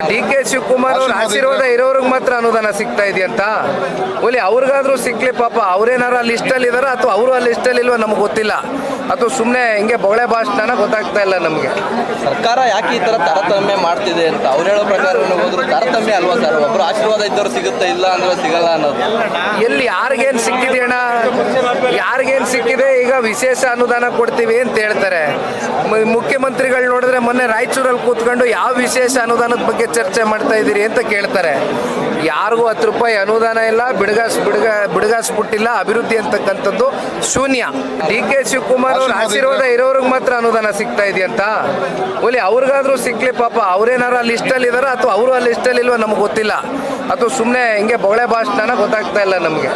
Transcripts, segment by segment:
D K Shivakumar ಅವ್ರ ಆಶೀರ್ವಾದ ಇರೋರ್ಗ್ ಮಾತ್ರ ಅನುದಾನ ಸಿಗ್ತಾ ಇದೆಯಂತ ಓಲಿ ಅವ್ರಿಗಾದ್ರೂ ಸಿಕ್ಲಿ ಪಾಪ ಅವ್ರೇನಾರ ಲಿಸ್ಟಲ್ಲಿ ಇದಾರ ಅಥವಾ ಅವರು ಆ ಲಿಸ್ಟಲ್ಲಿ ಇಲ್ವಾ ನಮ್ಗೆ ಗೊತ್ತಿಲ್ಲ. ಅಥವಾ ಸುಮ್ಮನೆ ಹಿಂಗೆ ಬೊಗಳೆ ಭಾಷಣ ಗೊತ್ತಾಗ್ತಾ ಇಲ್ಲ ನಮಗೆ. ಸರ್ಕಾರ ಯಾಕೆ ಈ ಥರ ತಾರತಮ್ಯ ಮಾಡ್ತಿದೆ ಅಂತ? ಅವ್ರು ಹೇಳೋ ಪ್ರಕಾರ ಹೋದ್ರು ತಾರತಮ್ಯ ಅಲ್ವಾ ಸರ್? ಒಬ್ಬರು ಆಶೀರ್ವಾದ ಇದ್ದವ್ರು ಸಿಗುತ್ತೆ ಇಲ್ಲ ಅಂದ್ರೆ ಸಿಗಲ್ಲ ಅನ್ನೋದು. ಎಲ್ಲಿ ಯಾರಿಗೇನು ಸಿಕ್ಕಿದೆ ಅಣ್ಣ? ಯಾರಿಗೇನು ಸಿಕ್ಕಿದೆ? ಈಗ ವಿಶೇಷ ಅನುದಾನ ಕೊಡ್ತೀವಿ ಅಂತ ಹೇಳ್ತಾರೆ. ಮುಖ್ಯಮಂತ್ರಿಗಳು ನೋಡಿದ್ರೆ ಮೊನ್ನೆ ರಾಯಚೂರಲ್ಲಿ ಕೂತ್ಕೊಂಡು ಯಾವ ವಿಶೇಷ ಅನುದಾನದ ಬಗ್ಗೆ ಚರ್ಚೆ ಮಾಡ್ತಾ ಇದ್ದೀರಿ ಅಂತ ಕೇಳ್ತಾರೆ. ಯಾರಿಗೂ ಹತ್ತು ರೂಪಾಯಿ ಅನುದಾನ ಇಲ್ಲ ಬಿಡುಗಾಸ್ ಬಿಡುಗ ಬಿಡುಗಾಸ್ಬಿಟ್ಟಿಲ್ಲ ಅಭಿವೃದ್ಧಿ ಅಂತಕ್ಕಂಥದ್ದು ಶೂನ್ಯ. ಡಿ ಕೆ ಶಿವಕುಮಾರ್ ಅವ್ರ ಆಶೀರ್ವಾದ ಇರೋರ್ಗ್ ಮಾತ್ರ ಅನುದಾನ ಸಿಗ್ತಾ ಇದೆಯಂತ? ಓಲಿ ಅವ್ರಿಗಾದ್ರೂ ಸಿಕ್ಲಿ ಪಾಪ ಅವ್ರೇನಾರ ಇಷ್ಟಲ್ಲಿ ಇದಾರ ಅಥವಾ ಅವರು ಆ ಲಿಸ್ಟಲ್ಲಿ ಇಲ್ವಾ ನಮ್ಗೆ ಗೊತ್ತಿಲ್ಲ. ಅಥವಾ ಸುಮ್ಮನೆ ಹಿಂಗೆ ಬೊಳೆ ಭಾಷಣ ಗೊತ್ತಾಗ್ತಾ ಇಲ್ಲ ನಮಗೆ.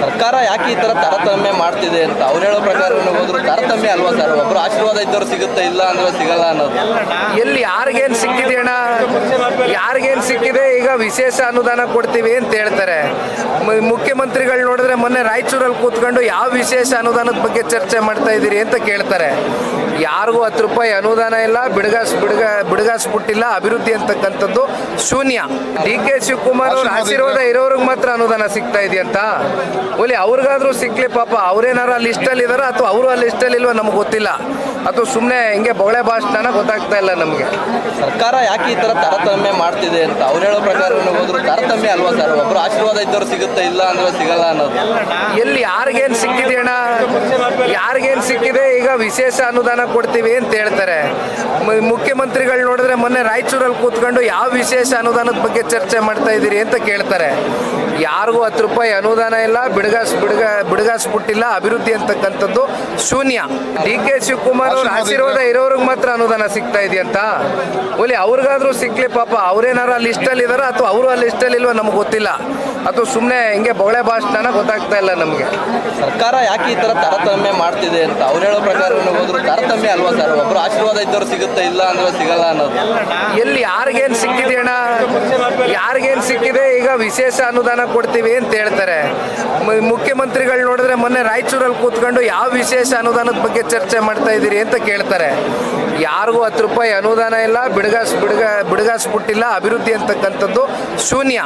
ಸರ್ಕಾರ ಯಾಕೆ ಈ ತರ ತಾರತಮ್ಯ ಮಾಡ್ತಿದೆ ಅಂತ? ಅವ್ರು ಹೇಳೋ ಪ್ರಕಾರ ಹೋದ್ರು ತಾರತಮ್ಯ ಅಲ್ವಾ ಸರ್? ಒಬ್ರು ಆಶೀರ್ವಾದ ಇದ್ದವ್ರು ಸಿಗುತ್ತೆ ಇಲ್ಲ ಅಂದ್ರೆ ಸಿಗಲ್ಲ ಅನ್ನೋದು. ಎಲ್ಲಿ ಯಾರಿಗೇನು ಸಿಕ್ಕಿದೆ ಅಣ್ಣ? ಯಾರಿಗೇನು ಸಿಕ್ಕಿದೆ? ಈಗ ವಿಶೇಷ ಅನುದಾನ ಕೊಡ್ತೀವಿ ಅಂತ ಹೇಳ್ತಾರೆ. ಮುಖ್ಯಮಂತ್ರಿಗಳು ನೋಡಿದ್ರೆ ಮೊನ್ನೆ ರಾಯಚೂರಲ್ಲಿ ಕೂತ್ಕೊಂಡು ಯಾವ ವಿಶೇಷ ಅನುದಾನದ ಬಗ್ಗೆ ಚರ್ಚೆ ಮಾಡ್ತಾ ಇದ್ದೀರಿ ಅಂತ ಕೇಳ್ತಾರೆ. ಯಾರಿಗೂ ಹತ್ತು ರೂಪಾಯಿ ಅನುದಾನ ಇಲ್ಲ ಬಿಡುಗಾಸ್ ಬಿಡಗಾಸ್ ಬಿಟ್ಟಿಲ್ಲ ಅಭಿವೃದ್ಧಿ ಅಂತಕ್ಕಂಥದ್ದು ಶೂನ್ಯ. ಡಿ ಕೆ ಶಿವಕುಮಾರ್ ಅವ್ರ ಆಶೀರ್ವಾದ ಇರೋರಿಗೆ ಮಾತ್ರ ಅನುದಾನ ಸಿಗ್ತಾ ಇದೆಯಂತ? ಓಲಿ ಅವ್ರಿಗಾದ್ರೂ ಸಿಕ್ಲಿ ಪಾಪ ಅವ್ರೇನಾರು ಅಲ್ಲಿ ಇಷ್ಟಲ್ಲಿ ಇದಾರ ಅಥವಾ ಅವರು ಅಲ್ಲಿ ಲಿಸ್ಟಲ್ಲಿ ಇಲ್ವಾ ನಮ್ಗೆ ಗೊತ್ತಿಲ್ಲ. ಅಥವಾ ಸುಮ್ಮನೆ ಹಿಂಗೆ ಬೊಗಳೆ ಭಾಷಣ ಗೊತ್ತಾಗ್ತಾ ಇಲ್ಲ ನಮಗೆ. ಸರ್ಕಾರ ಯಾಕೆ ಈ ಥರ ತಾರತಮ್ಯ ಮಾಡ್ತಿದೆ ಅಂತ? ಅವ್ರು ಹೇಳೋ ಪ್ರಕಾರ ಹೋದ್ರು ತಾರತಮ್ಯ ಅಲ್ವಾ ಸರ್? ಒಬ್ಬರು ಆಶೀರ್ವಾದ ಇದ್ದವ್ರು ಸಿಗುತ್ತೆ ಇಲ್ಲ ಅಂದ್ರೆ ಸಿಗಲ್ಲ ಅನ್ನೋದು. ಎಲ್ಲಿ ಯಾರಿಗೇನು ಸಿಕ್ಕಿದೆ ಅಣ್ಣ? ಯಾರಿಗೇನು ಸಿಕ್ಕಿದೆ? ಈಗ ವಿಶೇಷ ಅನುದಾನ ಕೊಡ್ತೀವಿ ಅಂತ ಹೇಳ್ತಾರೆ. ಮುಖ್ಯಮಂತ್ರಿಗಳು ನೋಡಿದ್ರೆ ಮೊನ್ನೆ ರಾಯಚೂರಲ್ಲಿ ಕೂತ್ಕೊಂಡು ಯಾವ ವಿಶೇಷ ಅನುದಾನದ ಬಗ್ಗೆ ಚರ್ಚೆ ಮಾಡ್ತಾ ಇದ್ದೀರಿ ಅಂತ ಕೇಳ್ತಾರೆ. ಯಾರಿಗೂ ಹತ್ತು ರೂಪಾಯಿ ಅನುದಾನ ಇಲ್ಲ ಬಿಡುಗಾಸ್ ಬಿಡುಗ ಬಿಡುಗಾಸ್ಬಿಟ್ಟಿಲ್ಲ ಅಭಿವೃದ್ಧಿ ಅಂತಕ್ಕಂಥದ್ದು ಶೂನ್ಯ. ಡಿ ಕೆ ಶಿವಕುಮಾರ್ ಆಶೀರ್ವಾದ ಇರೋರ್ಗ್ ಮಾತ್ರ ಅನುದಾನ ಸಿಗ್ತಾ ಇದೆಯಂತ? ಓಲಿ ಅವ್ರಿಗಾದ್ರೂ ಸಿಗ್ಲಿ ಪಾಪ ಅವ್ರೇನಾರ ಇಷ್ಟಲ್ಲಿ ಇದಾರ ಅಥವಾ ಅವರು ಆ ಲಿಸ್ಟಲ್ಲಿ ಇಲ್ವಾ ನಮ್ಗೆ ಗೊತ್ತಿಲ್ಲ. ಅಥವಾ ಸುಮ್ಮನೆ ಹಿಂಗೆ ಬೊಗಳೆ ಭಾಷಣ ಗೊತ್ತಾಗ್ತಾ ಇಲ್ಲ ನಮಗೆ. ಸರ್ಕಾರ ಯಾಕೆ ಈ ತರ ತಾರತಮ್ಯ ಮಾಡ್ತಿದೆ ಅಂತ? ಅವ್ರು ಹೇಳೋ ಪ್ರಕಾರ ಹೋದ್ರು ತಾರತಮ್ಯ ಅಲ್ವಾ ಸರ್? ಒಬ್ರು ಆಶೀರ್ವಾದ ಇದ್ದವ್ರು ಸಿಗುತ್ತೆ ಇಲ್ಲ ಅಂದ್ರೆ ಸಿಗಲ್ಲ ಅನ್ನೋದು. ಎಲ್ಲಿ ಯಾರಿಗೇನು ಸಿಕ್ಕಿದೆ ಅಣ್ಣ? ಯಾರಿಗೇನು ಸಿಕ್ಕಿದೆ? ಈಗ ವಿಶೇಷ ಅನುದಾನ ಕೊಡ್ತೀವಿ ಅಂತ ಹೇಳ್ತಾರೆ. ಮುಖ್ಯಮಂತ್ರಿಗಳು ನೋಡಿದ್ರೆ ಮೊನ್ನೆ ರಾಯಚೂರಲ್ಲಿ ಕೂತ್ಕೊಂಡು ಯಾವ ವಿಶೇಷ ಅನುದಾನದ ಬಗ್ಗೆ ಚರ್ಚೆ ಮಾಡ್ತಾ ಇದ್ದೀರಿ ಅಂತ ಕೇಳ್ತಾರೆ. ಯಾರಿಗೂ ಹತ್ತು ರೂಪಾಯಿ ಅನುದಾನ ಇಲ್ಲ ಬಿಡುಗಾಸ್ ಬಿಡುಗ ಬಿಡುಗಾಸ್ಬಿಟ್ಟಿಲ್ಲ ಅಭಿವೃದ್ಧಿ ಅಂತಕ್ಕಂಥದ್ದು ಶೂನ್ಯ.